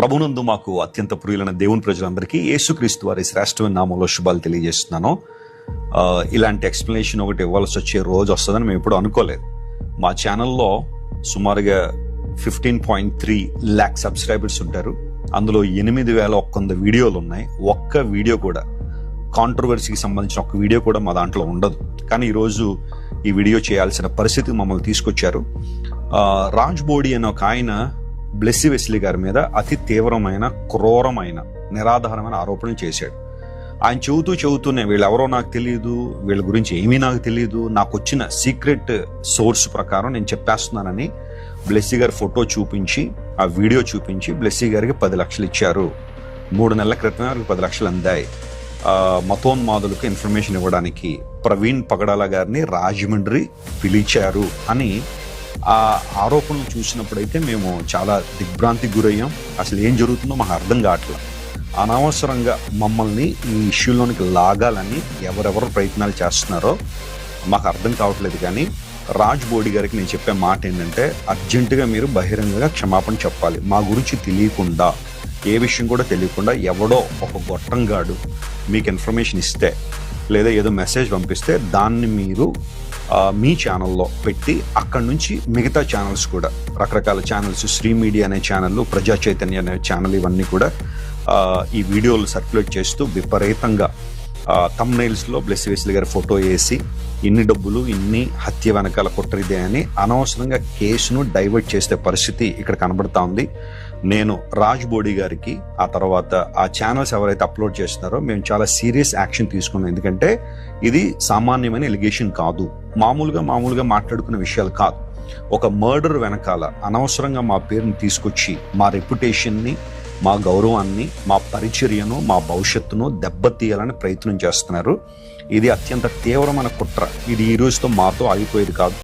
ప్రభునందు మాకు అత్యంత ప్రియులైన దేవుని ప్రజలందరికీ యేసుక్రీస్తు వారి శ్రేష్టమైన నామంలో శుభాలు తెలియజేస్తున్నాను. ఇలాంటి ఎక్స్ప్లెనేషన్ ఒకటి ఇవ్వాల్సి వచ్చే రోజు వస్తుందని మేము ఎప్పుడు అనుకోలేదు. మా ఛానల్లో సుమారుగా fifteen point three lakh subscribers ఉంటారు. అందులో ఎనిమిది వేల ఒక్క వంద వీడియోలు ఉన్నాయి. ఒక్క వీడియో కూడా కాంట్రవర్సీకి సంబంధించిన ఒక వీడియో కూడా మా దాంట్లో ఉండదు. కానీ ఈరోజు ఈ వీడియో చేయాల్సిన పరిస్థితి మమ్మల్ని తీసుకొచ్చారు. రాజ్ బోడి అనే ఒక ఆయన బ్లెస్సి వెస్లీ గారి మీద అతి తీవ్రమైన క్రూరమైన నిరాధారమైన ఆరోపణలు చేశాడు. ఆయన చెబుతూ చెబుతూనే వీళ్ళెవరో నాకు తెలియదు వీళ్ళ గురించి ఏమీ నాకు తెలియదు నాకు వచ్చిన సీక్రెట్ సోర్స్ ప్రకారం నేను చెప్పేస్తున్నానని బ్లెస్సీ గారి ఫోటో చూపించి ఆ వీడియో చూపించి బ్లెస్సీ గారికి పది లక్షలు ఇచ్చారు. మూడు నెలల క్రితమే వారికి పది లక్షలు అందాయి. మతోన్మాదులకు ఇన్ఫర్మేషన్ ఇవ్వడానికి ప్రవీణ్ పగడాల గారిని రాజమండ్రి పిలిచారు అని ఆ ఆరోపణలు చూసినప్పుడైతే మేము చాలా దిగ్భ్రాంతికి గురయ్యాం. అసలు ఏం జరుగుతుందో మాకు అర్థం కావట్లేదు అనవసరంగా మమ్మల్ని ఈ ఇష్యూలోనికి లాగాలని ఎవరెవరు ప్రయత్నాలు చేస్తున్నారో మాకు అర్థం కావట్లేదు కానీ రాజ్ బోడి గారికి నేను చెప్పే మాట ఏంటంటే అర్జెంటుగా మీరు బహిరంగంగా క్షమాపణ చెప్పాలి. మా గురించి తెలియకుండా ఏ విషయం కూడా తెలియకుండా ఎవడో ఒక గొట్టంగాడు మీకు ఇన్ఫర్మేషన్ ఇస్తే లేదా ఏదో మెసేజ్ పంపిస్తే దాన్ని మీరు మీ ఛానల్లో పెట్టి అక్కడి నుంచి మిగతా ఛానల్స్ కూడా రకరకాల ఛానల్స్ శ్రీ మీడియా అనే ఛానల్ ప్రజా చైతన్య అనే ఛానల్ ఇవన్నీ కూడా ఈ వీడియోలు సర్క్యులేట్ చేస్తూ విపరీతంగా తమ్నైల్స్లో బ్లెస్ వేస్లీ గారి ఫోటో వేసి ఇన్ని డబ్బులు ఇన్ని హత్య వెనకాల కుట్రిదే అని అనవసరంగా కేసును డైవర్ట్ చేసే పరిస్థితి ఇక్కడ కనబడతా ఉంది. నేను రాజ్ బోడి గారికి ఆ తర్వాత ఆ ఛానల్స్ ఎవరైతే అప్లోడ్ చేస్తున్నారో మేము చాలా సీరియస్ యాక్షన్ తీసుకున్నాం. ఎందుకంటే ఇది సామాన్యమైన ఎలిగేషన్ కాదు. మామూలుగా మామూలుగా మాట్లాడుకునే విషయాలు కాదు. ఒక మర్డర్ వెనకాల అనవసరంగా మా పేరుని తీసుకొచ్చి మా రెప్యుటేషన్ని మా గౌరవాన్ని మా పరిచర్యను మా భవిష్యత్తును దెబ్బతీయాలని ప్రయత్నం చేస్తున్నారు. ఇది అత్యంత తీవ్రమైన కుట్ర. ఇది ఈ రోజుతో మాతో ఆగిపోయేది కాదు.